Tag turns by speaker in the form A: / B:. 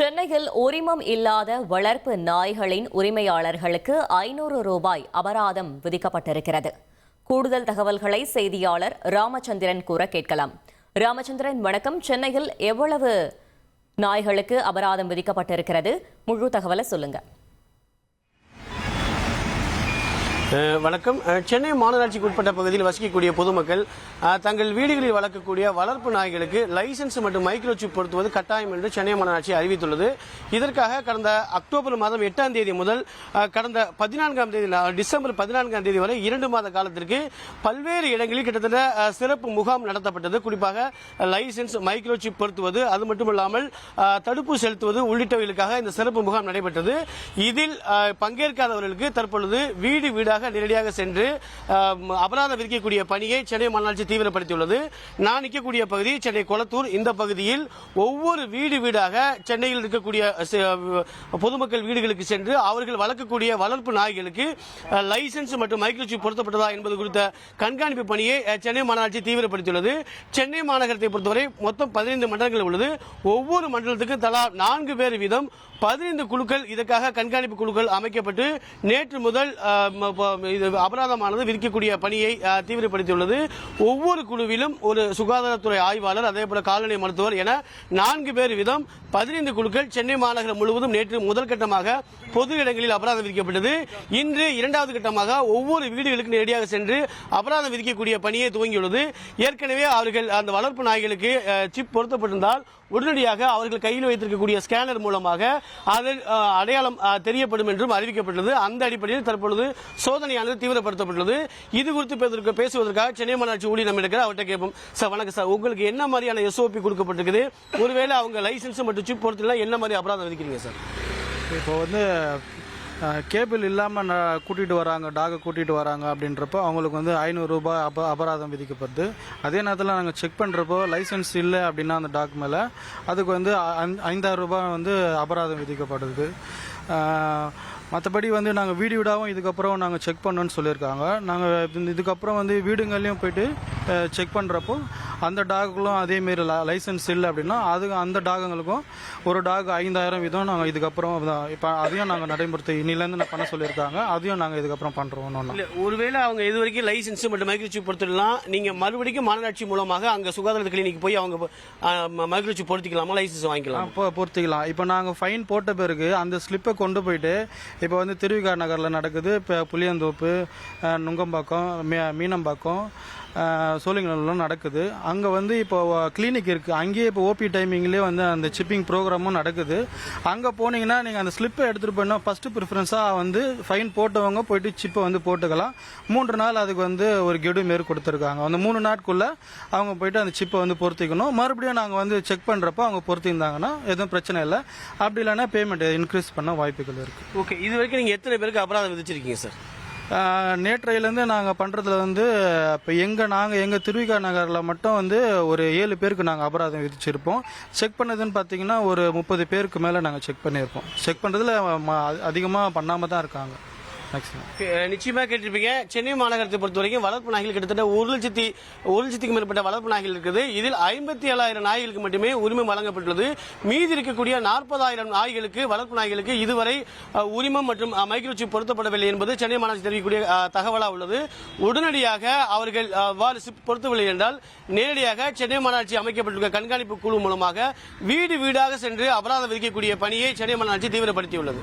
A: சென்னையில் உரிமம் இல்லாத வளர்ப்பு நாய்களின் உரிமையாளர்களுக்கு ஐநூறு ரூபாய் அபராதம் விதிக்கப்பட்டிருக்கிறது. கூடுதல் தகவல்களை செய்தியாளர் ராமச்சந்திரன் கூற கேட்கலாம். ராமச்சந்திரன் வணக்கம். சென்னையில் எவ்வளவு நாய்களுக்கு அபராதம் விதிக்கப்பட்டிருக்கிறது? முழு தகவலை
B: சொல்லுங்கள் வணக்கம். சென்னை மாநகராட்சிக்கு உட்பட்ட பகுதியில் வசிக்கக்கூடிய பொதுமக்கள் தங்கள் வீடுகளில் வளர்க்கக்கூடிய வளர்ப்பு நாய்களுக்கு லைசென்ஸ் மற்றும் மைக்ரோ சிப் பொருத்துவது கட்டாயம் என்று சென்னை மாநகராட்சி அறிவித்துள்ளது. இதற்காக கடந்த அக்டோபர் மாதம் எட்டாம் தேதி முதல் கடந்த பதினான்காம் தேதி டிசம்பர் பதினான்காம் தேதி வரை இரண்டு மாத காலத்திற்கு பல்வேறு இடங்களில் கிட்டத்தட்ட சிறப்பு முகாம் நடத்தப்பட்டது. குறிப்பாக லைசென்ஸ் மைக்ரோ சிப் பொருத்துவது அது மட்டுமல்லாமல் தடுப்பு செலுத்துவது உள்ளிட்டவைகளுக்காக இந்த சிறப்பு முகாம் நடைபெற்றது. இதில் பங்கேற்காதவர்களுக்கு தற்பொழுது வீடு வீடாக நேரடியாக சென்று அபராதம் விதிக்கக்கூடிய பணியை சென்னை மாநகராட்சி தீவிரப்படுத்தியுள்ளது. நான் நிற்கக்கூடிய பகுதி சென்னை கொளத்தூர். இந்த பகுதியில் ஒவ்வொரு வீடு வீடாக சென்னையில் இருக்கக்கூடிய பொதுமக்கள் வீடுகளுக்கு சென்று அவர்கள் வளர்க்கக்கூடிய வளர்ப்பு நாய்களுக்கு லைசன்ஸ் லைசென்ஸ் மற்றும் மைக்ரோசிப் பொருத்தப்பட்டதா என்பது குறித்த கண்காணிப்பு பணியை சென்னை மாநகராட்சி தீவிரப்படுத்தியுள்ளது. சென்னை மாநகரத்தை பொறுத்தவரை மொத்தம் பதினைந்து மண்டலங்கள் உள்ளது. ஒவ்வொரு மண்டலத்துக்கும் தலா நான்கு பேர் வீதம் பதினைந்து குழுக்கள் இதற்காக கண்காணிப்பு குழுக்கள் அமைக்கப்பட்டு நேற்று முதல் இது அபராதமானது விதிக்கக்கூடிய பணியை தீவிரப்படுத்தியுள்ளது. ஒவ்வொரு குழுவிலும் ஒரு சுகாதாரத்துறை ஆய்வாளர் அதே போல கால்நடை மருத்துவர் என நான்கு பேர் வீதம் பதினைந்து குழுக்கள் சென்னை மாநகரம் முழுவதும் நேற்று முதல் கட்டமாக பொது இடங்களில் அபராதம் விதிக்கப்பட்டது. இன்று இரண்டாவது கட்டமாக ஒவ்வொரு வீடுகளுக்கு நேரடியாக சென்று அபராதம் விதிக்கக்கூடிய பணியை துவங்கியுள்ளது. ஏற்கனவே அவர்கள் அந்த வளர்ப்பு நாய்களுக்கு சிப் பொருத்தப்பட்டிருந்தால் உடனடியாக அவர்கள் கையில் வைத்திருக்கக்கூடிய ஸ்கேனர் மூலமாக அதில் அடையாளம் தெரியப்படும் என்றும் அறிவிக்கப்பட்டுள்ளது. அந்த அடிப்படையில் தற்பொழுது சோதனையானது தீவிரப்படுத்தப்பட்டுள்ளது. இது குறித்து பேசுவதற்காக சென்னை மாநகராட்சி ஊழியர் நம்ம இருக்கிற அவர்கிட்ட கேட்போம். சார் வணக்கம் சார். உங்களுக்கு என்ன மாதிரியான எஸ்ஓபி கொடுக்கப்பட்டிருக்குது? ஒருவேளை அவங்க லைசன்ஸ் மற்றும் சிப் பொறுத்தல என்ன மாதிரி அபராதம் விதிக்கிறீங்க சார்?
C: இப்போ வந்து கேபிள் இல்லாமல் நான் கூட்டிகிட்டு வராங்க டாகை கூட்டிகிட்டு வராங்க அப்படின்றப்போ அவங்களுக்கு வந்து ஐநூறுரூபா அப அபராதம் விதிக்கப்படுது அதே நேரத்தில் நாங்கள் செக் பண்ணுறப்போ லைசென்ஸ் இல்லை அப்படின்னா அந்த டாக் மேலே அதுக்கு வந்து ஐந்தாயிரம் ரூபாய் வந்து அபராதம் விதிக்கப்படுது மற்றபடி வந்து நாங்கள் வீடு வீடாகவும் இதுக்கப்புறம் நாங்கள் செக் பண்ணோன்னு சொல்லியிருக்காங்க. நாங்கள் இதுக்கப்புறம் வந்து வீடுங்கள்லேயும் போயிட்டு செக் பண்ணுறப்போ அந்த டாகுகளும் அதேமாரி லைசென்ஸ் இல்லை அப்படின்னா அது அந்த டாகுங்களுக்கும் ஒரு டாக் ஐந்தாயிரம் வீதம் நாங்கள் இதுக்கப்புறம் இப்போ அதையும் நாங்கள் நடைமுறை இன்னிலேருந்து நான் பண்ண சொல்லியிருக்காங்க. அதையும் நாங்கள் இதுக்கப்புறம் பண்ணுறோம் ஒன்று
B: இல்ல ஒருவேளை அவங்க இது வரைக்கும் லைசென்ஸ் மற்றும் மைக்ரோசிப் பொறுத்துடலாம் நீங்க மறுபடியும் மாநகராட்சி மூலமாக அங்க சுகாதார கிளினிக் போய் அவங்க மைக்ரோசிப் பொருத்திக்கலாமா? லைசென்ஸ் வாங்கிக்கலாம்?
C: இப்போ பொறுத்திக்கலாம் இப்போ நாங்கள் ஃபைன் போட்ட பிறகு அந்த ஸ்லிப்பை கொண்டு போயிட்டு இப்போ வந்து திருவிகா நகரில் நடக்குது. இப்போ புளியந்தோப்பு நுங்கம்பாக்கம் மீ- மீனம்பாக்கம் சோழிங்கநல்லூர்லாம் நடக்குது. அங்கே வந்து இப்போ கிளினிக் இருக்குது அங்கேயே இப்போ ஓபி டைமிங்லேயே வந்து அந்த சிப்பிங் ப்ரோக்ராமும் நடக்குது. அங்கே போனீங்கன்னா நீங்கள் அந்த ஸ்லிப்பை எடுத்துகிட்டு போனால் ஃபஸ்ட்டு ப்ரிஃபரன்ஸாக வந்து ஃபைன் போட்டவங்க போயிட்டு சிப்பை வந்து போட்டுக்கலாம். மூன்று நாள் அதுக்கு வந்து ஒரு கெடு மாரி கொடுத்துருக்காங்க. அந்த மூணு நாட்குள்ளே அவங்க போயிட்டு அந்த சிப்பை வந்து பொருத்திக்கணும். மறுபடியும் நாங்கள் வந்து செக் பண்ணுறப்போ அவங்க பொருத்திருந்தாங்கன்னா எதுவும் பிரச்சனை இல்லை. அப்படி இல்லைன்னா பேமெண்ட் இன்க்ரீஸ் பண்ண வாய்ப்புகள் இருக்குது
B: ஓகே இது வரைக்கும் நீங்கள் எத்தனை பேருக்கு அபராதம் விதிச்சிருக்கீங்க சார்
C: நேற்றையிலேருந்து நாங்கள் பண்ணுறதுல வந்து இப்போ எங்கள் நாங்கள் எங்கள் திருவிகா நகரில் மட்டும் வந்து ஒரு ஏழு பேருக்கு நாங்கள் அபராதம் விதிச்சிருப்போம். செக் பண்ணதுன்னு பார்த்தீங்கன்னா ஒரு முப்பது பேருக்கு மேலே நாங்கள் செக் பண்ணியிருப்போம் செக் பண்ணுறதுல அதிகமாக பண்ணாமல் தான் இருக்காங்க.
B: நிச்சயமாக நிச்சயமா கேட்டிருப்பீங்க. சென்னை மாநகரத்தை பொறுத்த வரைக்கும் வளர்ப்பு நாய்கள் கிட்டத்தட்ட ஒரு லட்சத்தி ஒரு லட்சத்துக்கு மேற்பட்ட வளர்ப்பு நாய்கள் இருக்குது. இதில் ஐம்பத்தி ஏழாயிரம் நாய்களுக்கு மட்டுமே உரிமம் வழங்கப்பட்டுள்ளது. மீதி இருக்கக்கூடிய நாற்பதாயிரம் நாய்களுக்கு வளர்ப்பு நாய்களுக்கு இதுவரை உரிமம் மற்றும் மைக்ரோசிப் பொருத்தப்படவில்லை என்பது சென்னை மாநகராட்சி தெரிவிக்கக்கூடிய தகவலாக உள்ளது. உடனடியாக அவர்கள் அவ்வாறு சிப் பொருத்தவில்லை என்றால் நேரடியாக சென்னை மாநகராட்சி அமைக்கப்பட்டுள்ள கண்காணிப்பு குழு மூலமாக வீடு வீடாக சென்று அபராதம் விதிக்கக்கூடிய பணியை சென்னை மாநகராட்சி தீவிரப்படுத்தியுள்ளது.